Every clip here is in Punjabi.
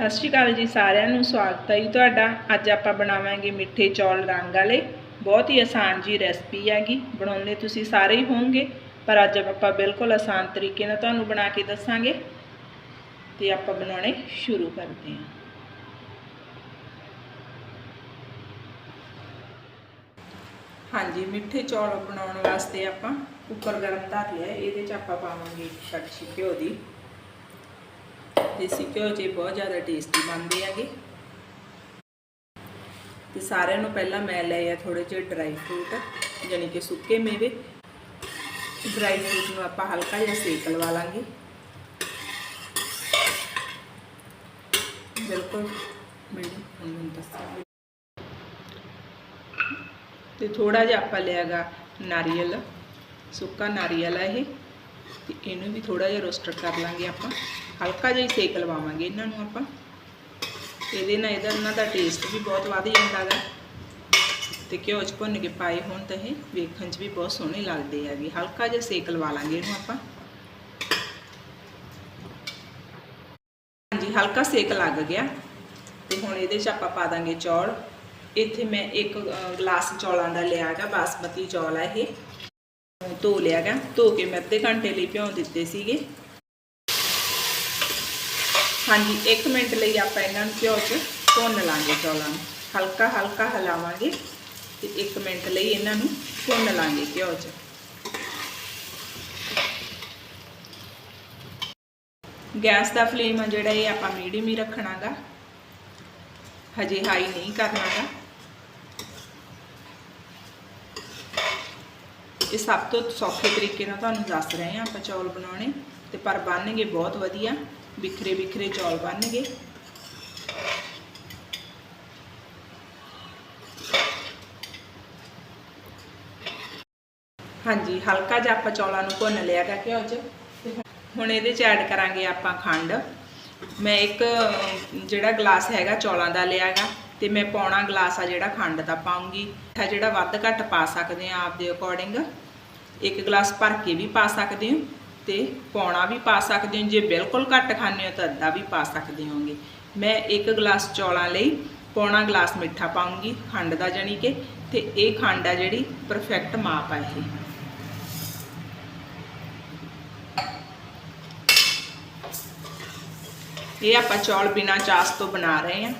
ਸਤਿ ਸ਼੍ਰੀ ਅਕਾਲ ਜੀ ਸਾਰਿਆਂ ਨੂੰ, ਸਵਾਗਤ ਹੈ ਜੀ ਤੁਹਾਡਾ। ਅੱਜ ਆਪਾਂ ਬਣਾਵਾਂਗੇ ਮਿੱਠੇ ਚੌਲ ਰੰਗ ਵਾਲੇ। ਬਹੁਤ ਹੀ ਆਸਾਨ ਜੀ ਰੈਸਪੀ ਹੈਗੀ, ਬਣਾਉਂਦੇ ਤੁਸੀਂ ਸਾਰੇ ਹੀ ਹੋਵੋਗੇ, ਪਰ ਅੱਜ ਆਪਾਂ ਬਿਲਕੁਲ ਆਸਾਨ ਤਰੀਕੇ ਨਾਲ ਤੁਹਾਨੂੰ ਬਣਾ ਕੇ ਦੱਸਾਂਗੇ ਤੇ ਆਪਾਂ ਬਣਾਉਣੇ ਸ਼ੁਰੂ ਕਰਦੇ ਹਾਂ। ਹਾਂਜੀ, ਮਿੱਠੇ ਚੌਲ ਬਣਾਉਣ ਵਾਸਤੇ ਆਪਾਂ ਕੁੱਕਰ ਗਰਮ ਧਰ ਲਿਆ। ਇਹਦੇ 'ਚ ਆਪਾਂ ਪਾਵਾਂਗੇ ਕੜਛੀ ਘਿਓ ਦੀ। ਦੇਸੀ ਘਿਓ 'ਚ ਬਹੁਤ ਜ਼ਿਆਦਾ ਟੇਸਟੀ ਬਣਦੇ ਹੈਗੇ। ਤੇ ਸਾਰਿਆਂ ਨੂੰ ਪਹਿਲਾਂ ਮੈਂ ਲਏ ਆ ਥੋੜੇ ਜਿਹੇ ਡਰਾਈ ਫਰੂਟ ਯਾਨੀ ਕਿ ਸੁੱਕੇ ਮੇਵੇ। ਡਰਾਈ ਫਰੂਟ ਨੂੰ ਆਪਾਂ ਹਲਕਾ ਜਿਹਾ ਸੇਕ ਲਵਾ ਲਾਂਗੇ। ਬਿਲਕੁਲ ਮੈਨੂੰ ਹੁਣ ਦੱਸਾਂਗੇ। ਤੇ ਥੋੜਾ ਜਿਹਾ ਆਪਾਂ ਲਿਆਗਾ ਨਾਰੀਅਲ, ਸੁੱਕਾ ਨਾਰੀਅਲ ਹੈ ਇਹ। ਤੇ ਇਹਨੂੰ ਵੀ ਥੋੜਾ ਜਿਹਾ ਰੋਸਟਡ ਕਰ ਲਾਂਗੇ ਆਪਾਂ। ਹਲਕਾ ਜਿਹਾ ਹੀ ਸੇਕ ਲਵਾਵਾਂਗੇ ਇਹਨਾਂ ਨੂੰ ਆਪਾਂ। ਇਹਦੇ ਨਾਲ ਇਹਦਾ ਇਹਨਾਂ ਦਾ ਟੇਸਟ ਵੀ ਬਹੁਤ ਵਧ ਜਾਂਦਾ ਗਾ। ਤੇ ਘਿਓ 'ਚ ਭੁੰਨ ਕੇ ਪਾਏ ਹੋਣ ਤਾਂ ਇਹ ਵੇਖਣ 'ਚ ਵੀ ਬਹੁਤ ਸੋਹਣੇ ਲੱਗਦੇ ਹੈਗੇ। ਹਲਕਾ ਜਿਹਾ ਸੇਕ ਲਵਾ ਲਾਂਗੇ ਇਹਨੂੰ ਆਪਾਂ। ਹਾਂਜੀ, ਹਲਕਾ ਸੇਕ ਲੱਗ ਗਿਆ। ਤੇ ਹੁਣ ਇਹਦੇ 'ਚ ਆਪਾਂ ਪਾ ਦਾਂਗੇ ਚੌਲ। ਇੱਥੇ ਮੈਂ ਇੱਕ ਗਲਾਸ ਚੌਲਾਂ ਦਾ ਲਿਆ ਹੈਗਾ। ਬਾਸਮਤੀ ਚੌਲ ਆ ਇਹ। ਧੋ ਲਿਆ ਹੈਗਾ ਧੋ ਕੇ ਮੈਂ ਅੱਧੇ ਘੰਟੇ ਲਈ ਭਿਉਂ ਦਿੱਤੇ ਸੀਗੇ। ਹਾਂਜੀ 1 ਮਿੰਟ ਲਈ ਆਪਾਂ ਇਹਨਾਂ ਨੂੰ ਘਿਓ 'ਚ ਭੁੰਨ ਲਾਂਗੇ ਚੌਲਾਂ ਨੂੰ। ਹਲਕਾ ਹਲਕਾ ਹਿਲਾਵਾਂਗੇ ਤੇ 1 ਮਿੰਟ ਲਈ ਇਹਨਾਂ ਨੂੰ ਭੁੰਨ ਲਾਂਗੇ ਘਿਓ 'ਚ। ਗੈਸ ਦਾ ਫਲੇਮ ਆ ਜਿਹੜਾ, ਇਹ ਆਪਾਂ ਮੀਡੀਅਮ ਹੀ ਰੱਖਣਾਗਾ। ਹਜੇ ਹਾਈ ਨਹੀਂ ਕਰਨਾਗਾ। ਇਹ ਸਭ ਤੋਂ ਸੌਖੇ ਤਰੀਕੇ ਨਾਲ ਤੁਹਾਨੂੰ ਦੱਸ ਰਹੇ ਹਾਂ ਆਪਾਂ ਚੌਲ ਬਣਾਉਣੇ ਤੇ ਪਰ ਬਣਨਗੇ ਬਹੁਤ ਵਧੀਆ, ਬਿਖਰੇ ਬਿਖਰੇ ਚੌਲ ਬਣਨਗੇ। ਹਾਂਜੀ, ਹਲਕਾ ਜਿਹਾ ਆਪਾਂ ਚੌਲਾਂ ਨੂੰ ਭੁੰਨ ਲਿਆ ਗਾ ਘਿਓ 'ਚ। ਹੁਣ ਇਹਦੇ 'ਚ ਐਡ ਕਰਾਂਗੇ ਆਪਾਂ ਖੰਡ। ਮੈਂ ਇੱਕ, ਜਿਹੜਾ ਗਲਾਸ ਹੈਗਾ ਚੌਲਾਂ ਦਾ ਲਿਆਗਾ ਤੇ ਮੈਂ ਪੌਣਾ ਗਲਾਸ ਆ ਜਿਹੜਾ ਖੰਡ ਦਾ ਪਾਉਂਗੀ। ਮਿੱਠਾ ਜਿਹੜਾ ਵੱਧ ਘੱਟ ਪਾ ਸਕਦੇ ਆ ਆਪਦੇ ਅਕੋਰਡਿੰਗ ਇੱਕ ਗਲਾਸ ਭਰ ਕੇ ਵੀ ਪਾ ਸਕਦੇ ਹੋ ਤੇ ਪੌਣਾ ਵੀ ਪਾ ਸਕਦੇ ਹੋ। ਜੇ ਬਿਲਕੁਲ ਘੱਟ ਖਾਂਦੇ ਹੋ ਤਾਂ ਅੱਧਾ ਵੀ ਪਾ ਸਕਦੇ ਹੋਗੇ। ਮੈਂ ਇੱਕ ਗਲਾਸ ਚੌਲਾਂ ਲਈ ਪੌਣਾ ਗਲਾਸ ਮਿੱਠਾ ਪਾਉਂਗੀ ਖੰਡ ਦਾ ਜਾਨੀ ਕਿ ਤੇ ਇਹ ਖੰਡ ਆ ਜਿਹੜੀ ਪਰਫੈਕਟ ਮਾਪ ਆ ਇਹ। ਇਹ ਆਪਾਂ ਚੌਲ ਬਿਨਾ ਚਾਸ ਤੋਂ ਬਣਾ ਰਹੇ ਹਾਂ।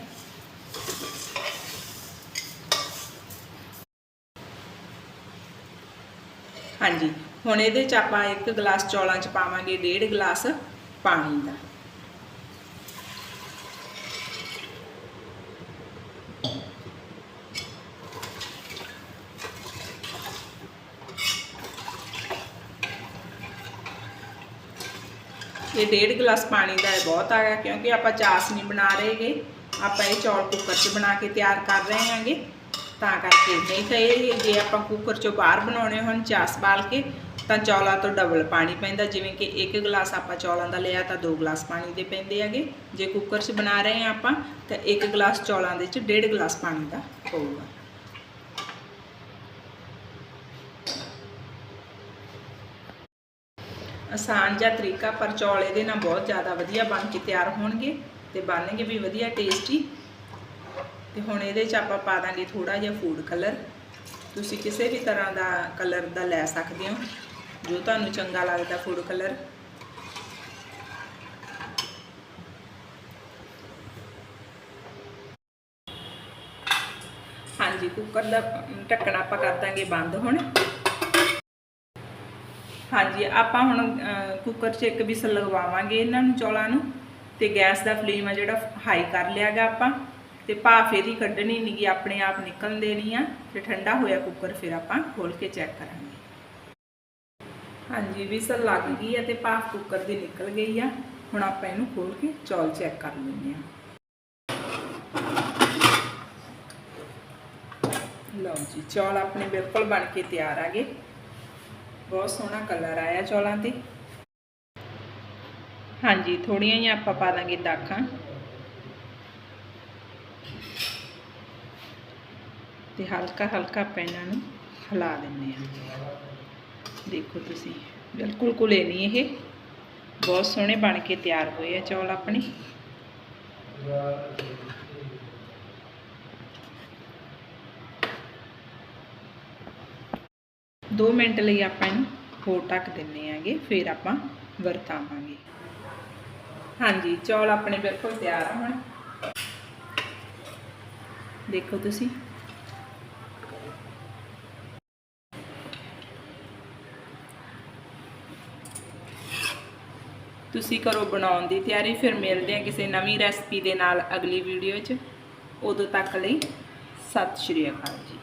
ਹਾਂਜੀ, ਹੁਣ ਇਹਦੇ ਚ ਆਪਾਂ ਇੱਕ ਗਲਾਸ ਚੌਲਾਂ ਚ ਪਾਵਾਂਗੇ, ਡੇਢ ਗਲਾਸ ਪਾਣੀ ਦਾ। ਇਹ ਡੇਢ ਗਲਾਸ ਪਾਣੀ ਦਾ ਇਹ ਬਹੁਤ ਆਗਾ ਕਿਉਂਕਿ ਆਪਾਂ ਚਾਸ ਨਹੀਂ ਬਣਾ ਰਹੇਗੇ ਆਪਾਂ ਇਹ ਚੌਲ ਕੁੱਕਰ 'ਚ ਬਣਾ ਕੇ ਤਿਆਰ ਕਰ ਰਹੇ ਹਾਂਗੇ। ਤਾਂ ਕਰਕੇ ਨਹੀਂ ਤਾਂ ਇਹ ਜੇ ਆਪਾਂ ਕੁੱਕਰ 'ਚੋਂ ਬਾਹਰ ਬਣਾਉਣੇ ਹੋਣ ਚਾਸ ਬਾਲ ਕੇ, ਤਾਂ ਚੌਲਾਂ ਤੋਂ ਡਬਲ ਪਾਣੀ ਪੈਂਦਾ। ਜਿਵੇਂ ਕਿ ਇੱਕ ਗਲਾਸ ਆਪਾਂ ਚੌਲਾਂ ਦਾ ਲਿਆ ਤਾਂ ਦੋ ਗਲਾਸ ਪਾਣੀ ਦੇ ਪੈਂਦੇ ਹੈਗੇ। ਜੇ ਕੁੱਕਰ 'ਚ ਬਣਾ ਰਹੇ ਹਾਂ ਆਪਾਂ, ਤਾਂ ਇੱਕ ਗਲਾਸ ਚੌਲਾਂ ਦੇ 'ਚ ਡੇਢ ਗਲਾਸ ਪਾਣੀ ਦਾ ਪਊਗਾ। ਆਸਾਨ ਜਿਹਾ ਤਰੀਕਾ, ਪਰ ਚੌਲ ਇਹਦੇ ਨਾਲ ਬਹੁਤ ਜ਼ਿਆਦਾ ਵਧੀਆ ਬਣ ਕੇ ਤਿਆਰ ਹੋਣਗੇ ਤੇ ਬਣਨਗੇ ਵੀ ਵਧੀਆ ਟੇਸਟੀ ਤੇ ਹੁਣ ਇਹਦੇ 'ਚ ਆਪਾਂ ਪਾ ਦਾਂਗੇ ਥੋੜਾ ਜਿਹਾ ਫੂਡ ਕਲਰ ਤੁਸੀਂ ਕਿਸੇ ਵੀ ਤਰ੍ਹਾਂ ਦਾ ਕਲਰ ਦਾ ਲੈ ਸਕਦੇ ਹੋ, ਜੋ ਤੁਹਾਨੂੰ ਚੰਗਾ ਲੱਗਦਾ ਫੂਡ ਕਲਰ ਹਾਂਜੀ ਕੁੱਕਰ ਦਾ ਢੱਕਣਾ ਆਪਾਂ ਕਰ ਦਾਂਗੇ ਬੰਦ ਹੁਣ। ਹਾਂਜੀ, ਆਪਾਂ ਹੁਣ ਕੁੱਕਰ 'ਚ ਇੱਕ ਵਿਸਲ ਲਗਵਾਵਾਂਗੇ ਇਹਨਾਂ ਨੂੰ ਚੌਲਾਂ ਨੂੰ। ਤੇ ਗੈਸ ਦਾ ਫਲੇਮ ਆ ਜਿਹੜਾ ਹਾਈ ਕਰ ਲਿਆਗਾ ਆਪਾਂ। ਤੇ ਭਾਫ ਇਹਦੀ ਕੱਢਣੀ ਨਹੀਂਗੀ ਆਪਣੇ ਆਪ ਨਿਕਲਣ ਦੇਣੀ ਆ ਤੇ ਠੰਡਾ ਹੋਇਆ ਕੁੱਕਰ ਫਿਰ ਆਪਾਂ ਖੋਲ ਕੇ ਚੈੱਕ ਕਰਾਂਗੇ। ਹਾਂਜੀ, ਵਿਸਲ ਲੱਗ ਗਈ ਆ ਤੇ ਭਾਫ ਕੁੱਕਰ ਦੀ ਨਿਕਲ ਗਈ ਆ। ਹੁਣ ਆਪਾਂ ਇਹਨੂੰ ਖੋਲ ਕੇ ਚੌਲ ਚੈੱਕ ਕਰ ਲੈਂਦੇ ਆ। ਲਓ ਜੀ, ਚੌਲ ਆਪਣੇ ਬਿਲਕੁਲ ਬਣ ਕੇ ਤਿਆਰ ਆ ਗਏ। ਬਹੁਤ ਸੋਹਣਾ ਕਲਰ ਆਇਆ ਚੌਲਾਂ ਤੇ। ਹਾਂਜੀ ਥੋੜੀਆਂ ਜਿਹੀਆਂ ਆਪਾਂ ਪਾ ਦਾਂਗੇ ਦਾਖਾਂ। ਤੇ ਹਲਕਾ ਹਲਕਾ ਆਪਾਂ ਇਹਨਾਂ ਨੂੰ ਹਿਲਾ ਦਿੰਨੇ ਆ ਦੇਖੋ ਤੁਸੀਂ, ਬਿਲਕੁਲ ਘੁਲੇ ਨਹੀਂ ਇਹ। ਬਹੁਤ ਸੋਹਣੇ ਬਣ ਕੇ ਤਿਆਰ ਹੋਏ ਆ ਚੌਲ ਆਪਣੇ। ਦੋ ਮਿੰਟ ਲਈ ਆਪਾਂ ਇਹਨੂੰ ਹੋਰ ਢੱਕ ਦਿੰਨੇ ਆਂਗੇ ਫਿਰ ਆਪਾਂ ਵਰਤਾਵਾਂਗੇ। ਹਾਂਜੀ, ਚੌਲ ਆਪਣੇ ਬਿਲਕੁਲ ਤਿਆਰ ਆ ਹੁਣ। ਦੇਖੋ ਤੁਸੀਂ। ਤੁਸੀਂ ਕਰੋ ਬਣਾਉਣ ਦੀ ਤਿਆਰੀ ਫਿਰ ਮਿਲਦੇ ਹਾਂ ਕਿਸੇ ਨਵੀਂ ਰੈਸਪੀ ਦੇ ਨਾਲ ਅਗਲੀ ਵੀਡੀਓ 'ਚ। ਉਦੋਂ ਤੱਕ ਲਈ ਸਤਿ ਸ਼੍ਰੀ ਅਕਾਲ ਜੀ।